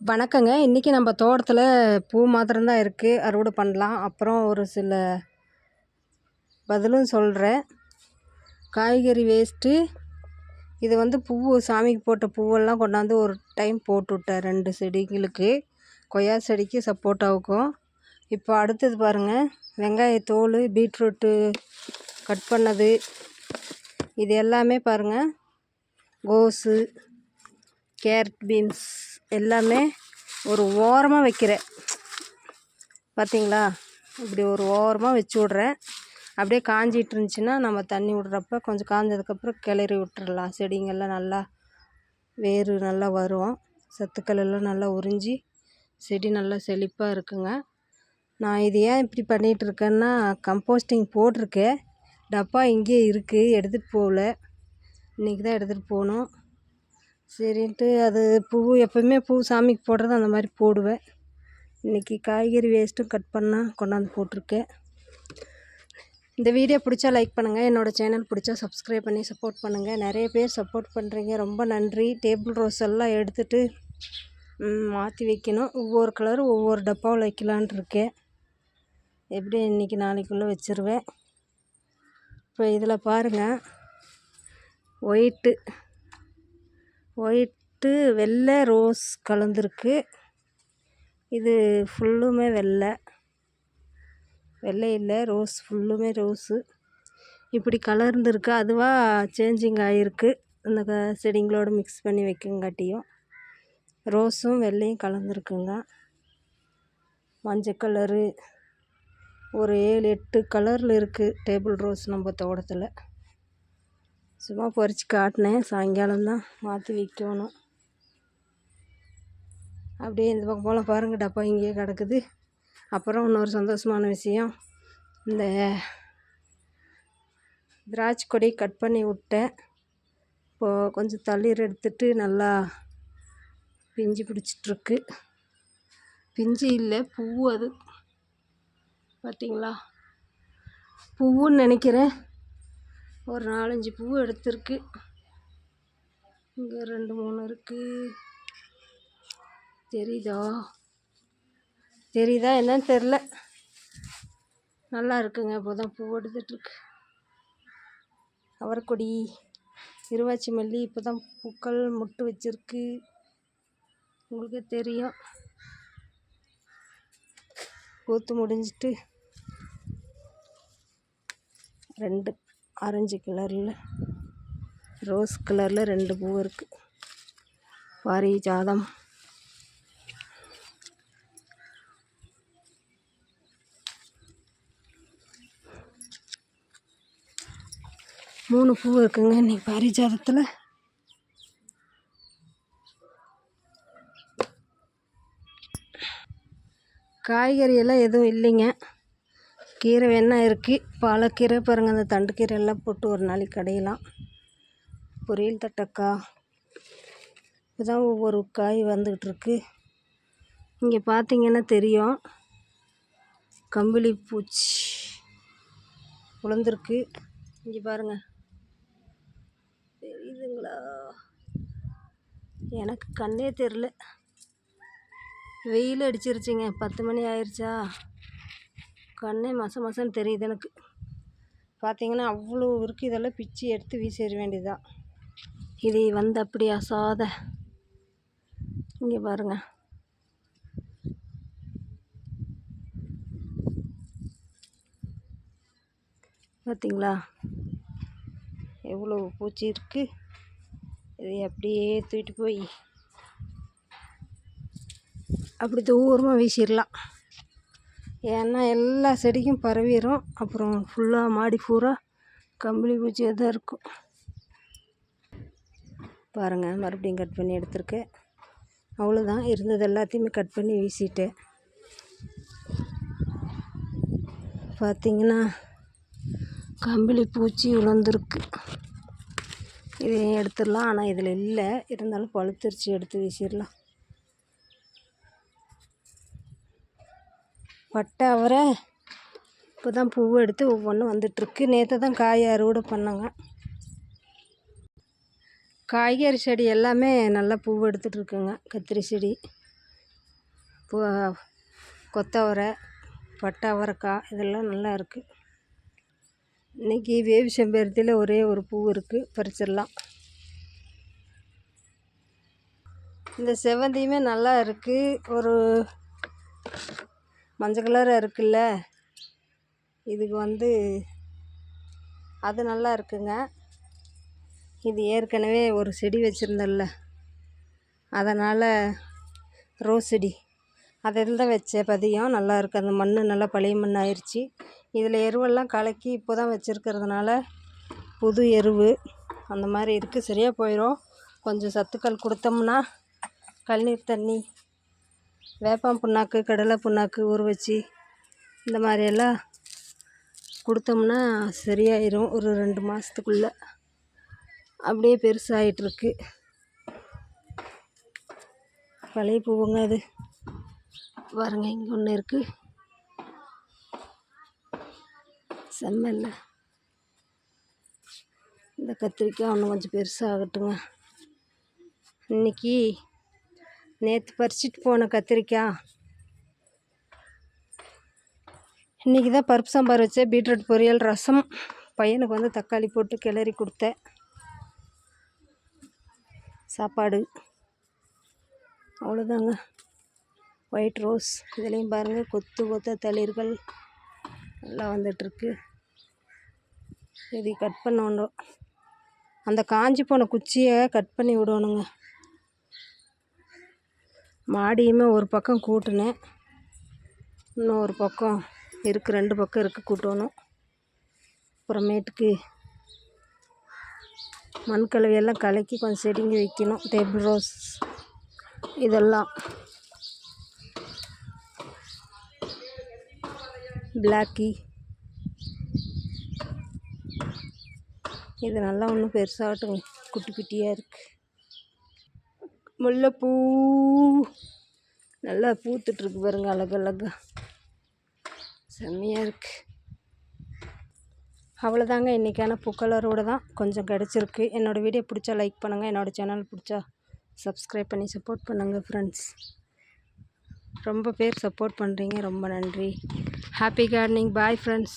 வணக்கங்க. இன்றைக்கி நம்ம தோட்டத்தில் பூ மாத்திரம்தான் இருக்குது அறுவடை பண்ணலாம். அப்புறம் ஒரு சில பதிலும் சொல்கிறேன் காய்கறி வேஸ்ட்டு இது வந்து பூ சாமிக்கு போட்ட பூவெல்லாம் கொண்டாந்து ஒரு டைம் போட்டு விட்டேன். ரெண்டு செடிங்களுக்கு கொய்யா செடிக்கு சப்போட்டாவுக்கும் இப்போ அடுத்தது பாருங்கள் வெங்காயத்தோல் பீட்ரூட்டு கட் பண்ணது. இது எல்லாமே பாருங்கள் கோஸு கேரட் பீன்ஸ் எல்லாமே ஒரு ஓரமாக வைக்கிறேன் பார்த்தீங்களா இப்படி ஒரு ஓரமாக வச்சு விட்றேன். அப்படியே காஞ்சிட்டு இருந்துச்சுன்னா நம்ம தண்ணி விட்றப்ப கொஞ்சம் காஞ்சதுக்கப்புறம் கிளறி விட்டுறலாம். செடிங்கள்லாம் நல்லா வேர் நல்லா வரும். சத்துக்கள் எல்லாம் நல்லா உறிஞ்சி செடி நல்லா செழிப்பாக இருக்குங்க. நான் இது ஏன் இப்படி பண்ணிகிட்டு இருக்கேன்னா கம்போஸ்டிங் போட்டிருக்கேன். டப்பா இங்கேயே இருக்குது எடுத்துகிட்டு போகல. இன்றைக்கி தான் எடுத்துகிட்டு போகணும். சரின்ட்டு அது பூ எப்போவுமே பூ சாமிக்கு போடுறது அந்த மாதிரி போடுவேன். இன்றைக்கி காய்கறி வேஸ்ட்டும் கட் பண்ணால் கொண்டாந்து போட்டிருக்கேன். இந்த வீடியோ பிடிச்சா லைக் பண்ணுங்கள் என்னோடய சேனல் பிடிச்சா சப்ஸ்கிரைப் பண்ணி சப்போர்ட் பண்ணுங்கள் நிறைய பேர் சப்போர்ட் பண்ணுறீங்க ரொம்ப நன்றி. டேபிள் ரோஸ் எல்லாம் எடுத்துகிட்டு மாற்றி வைக்கணும். ஒவ்வொரு கலரும் ஒவ்வொரு டப்பாவில் வைக்கலான் இருக்கேன். எப்படி இன்றைக்கி நாளைக்குள்ளே வச்சுருவேன்? இப்போ இதில் பாருங்கள் ஒயிட்டு ஒயிட்டு வெள்ளை ரோஸ் கலந்துருக்கு. இது ஃபுல்லுமே வெள்ளை. வெள்ளை இல்லை ரோஸ் ஃபுல்லுமே ரோஸு. இப்படி கலர்ந்துருக்கு. அதுவாக சேஞ்சிங் ஆகிருக்கு அந்த க செடிங்களோடு மிக்ஸ் பண்ணி வைக்கங்காட்டியும். ரோஸும் வெள்ளையும் கலந்துருக்குங்க. மஞ்சள் கலரு. ஒரு ஏழு எட்டு கலரில் இருக்குது டேபிள் ரோஸ் நம்ம தோட்டத்தில். சும்மா பறித்து காட்டினேன். சாயங்காலம் தான் மாற்றி விற்கணும் அப்படியே இந்த பக்கம் போல் பாருங்கள் டப்பா இங்கேயே கிடக்குது. அப்புறம் இன்னொரு சந்தோஷமான விஷயம். இந்த திராட்சை கொடி கட் பண்ணி விட்டேன். இப்போது கொஞ்சம் தளிர் எடுத்துட்டு நல்லா பிஞ்சு பிடிச்சிட்ருக்கு. பிஞ்சு இல்லை பூ அது. பார்த்தீங்களா பூவுன்னு நினைக்கிறேன். ஒரு நாலஞ்சு பூ எடுத்திருக்கு. இங்கே ரெண்டு மூணு இருக்குது தெரியுதா? தெரியுதா என்னன்னு தெரில நல்லா இருக்குங்க. இப்போ தான் பூ எடுத்துகிட்ருக்கு அவரக்கொடி இருவாச்சி மல்லி இப்போ தான் பூக்கள் முட்டு வச்சிருக்கு. உங்களுக்கு தெரியும். பூத்து முடிஞ்சிட்டு ரெண்டு ஆரஞ்சு கலரில் ரோஸ் கலரில் ரெண்டு பூ இருக்குது பாரிஜாதம் மூணு பூ இருக்குங்க இன்னைக்கு பாரிஜாதத்தில். காய்கறி எல்லாம் எதுவும் இல்லைங்க. கீரை வேணால் இருக்குது பாலக்கீரை பாருங்கள் அந்த தண்டு கீரை எல்லாம் போட்டு ஒரு நாளைக்கு கடையலாம். பொரியல் தட்டக்காய் இப்போதான் ஒவ்வொரு காய் வந்துக்கிட்டுருக்கு இங்கே பார்த்தீங்கன்னா தெரியும். கம்பளி பூச்சி உழந்திருக்கு இங்கே பாருங்கள் தெரியுதுங்களா? எனக்கு கண்ணே தெரில வெயில் அடிச்சிருச்சுங்க. பத்து மணி ஆயிடுச்சா கண்ணே மச மசன்னு தெரியுது எனக்கு. பார்த்தீங்கன்னா அவ்வளோ இருக்குது இதெல்லாம் பிச்சு எடுத்து வீசிட வேண்டியதுதான் இது வந்து அப்படி அசாத. இங்கே பாருங்கள் பார்த்தீங்களா எவ்வளோ பூச்சி இருக்குது இதை அப்படியே தூக்கிட்டு போய் அப்படி தூரமாக வீசிடலாம். ஏன்னா எல்லா செடிக்கும் பரவிடும் அப்புறம் ஃபுல்லாக மாடி பூரா கம்பளி பூச்சியாக தான் இருக்கும். பாருங்கள் மறுபடியும் கட் பண்ணி எடுத்திருக்கேன். அவ்வளோதான் இருந்தது எல்லாத்தையுமே கட் பண்ணி வீசிட்டேன். பார்த்திங்கன்னா கம்பளி பூச்சி உழந்திருக்கு இதையும் எடுத்துடலாம். ஆனால் இதில் இல்லை. இருந்தாலும் பழுத்துருச்சு. எடுத்து வீசிடலாம். பட்டை அவரை. இப்போ தான் பூ எடுத்து ஒவ்வொன்றும் வந்துட்டுருக்கு. நேற்று தான் காய் அறுவடை பண்ணாங்க. காய்கறி செடி எல்லாமே நல்லா பூ எடுத்துகிட்ருக்குங்க கத்திரி செடி பூ கொத்தவரை பட்டை அவரைக்காய் இதெல்லாம் நல்லா இருக்குது இன்றைக்கி வேவி செம்பருத்தியில் ஒரே ஒரு பூ இருக்குது பறிச்சிடலாம். இந்த செவ்வந்தியுமே நல்லா இருக்குது ஒரு மஞ்சள் கலராக இருக்குல்ல? இதுக்கு வந்து அது நல்லா இருக்குங்க. இது ஏற்கனவே ஒரு செடி வச்சுருந்தேன்ல. அதனால் ரோஸ் செடி. அதை தான் வச்ச பதியம். நல்லா இருக்குது அந்த மண் நல்லா பழைய மண் ஆயிடுச்சு இதில் எருவெல்லாம் கலக்கி இப்போ தான் வச்சுருக்கிறதுனால புது எருவு அந்த மாதிரி இருக்குது சரியாக போயிடும் கொஞ்சம் சத்துக்கள் கொடுத்தோம்னா கழுநீர் தண்ணி வேப்பம் புண்ணாக்கு கடலை புண்ணாக்கு ஊற வச்சு இந்த மாதிரியெல்லாம் கொடுத்தோம்னா சரியாயிரும் ஒரு ரெண்டு மாதத்துக்குள்ளே அப்படியே பெருசாகிட்டுருக்கு பழைய பூவுங்க அது. பாருங்க இங்கே ஒன்று இருக்குது செம்மல்ல. இந்த கத்திரிக்காய் ஒன்று கொஞ்சம் பெருசாகட்டுங்க. இன்னைக்கு நேற்று பறிச்சிட்டு போன கத்திரிக்காய் இன்றைக்கி தான் பருப்பு சாம்பார் வச்சேன். பீட்ரூட் பொரியல் ரசம். பையனுக்கு வந்து தக்காளி போட்டு கிளறி கொடுத்தேன். சாப்பாடு. அவ்வளோதாங்க ஒயிட் ரோஸ் இதுலேயும் பாருங்கள் கொத்து கொத்த தளிர்கள் நல்லா வந்துட்டுருக்கு இது கட் பண்ணணும். அந்த காஞ்சி போன குச்சியை கட் பண்ணி விடணுங்க. மாடியுமே ஒரு பக்கம் கூட்டினேன். இன்னும் ஒரு பக்கம் இருக்குது ரெண்டு பக்கம் இருக்குது கூட்டணும். அப்புறமேட்டுக்கு மண் கலவையெல்லாம் கலக்கி கொஞ்சம் செடிங்க வைக்கணும். டேபிள் ரோஸ் இதெல்லாம். பிளாக்கி. இது நல்லா ஒன்றும் பெருசாகட்டும் குட்டி குட்டியாக இருக்குது முல்லைப்பூ. நல்லா பூத்துட்ருக்கு பாருங்க அழகழகா. செம்மையாக இருக்குது அவ்வளோதாங்க இன்றைக்கான பூக்கலரோடு தான் கொஞ்சம் கிடச்சிருக்கு. என்னோடய வீடியோ பிடிச்சா லைக் பண்ணுங்கள் என்னோடய சேனல் பிடிச்சா சப்ஸ்கிரைப் பண்ணி சப்போர்ட் பண்ணுங்கள் ஃப்ரெண்ட்ஸ் ரொம்ப பேர் சப்போர்ட் பண்ணுறீங்க ரொம்ப நன்றி. Happy gardening bye friends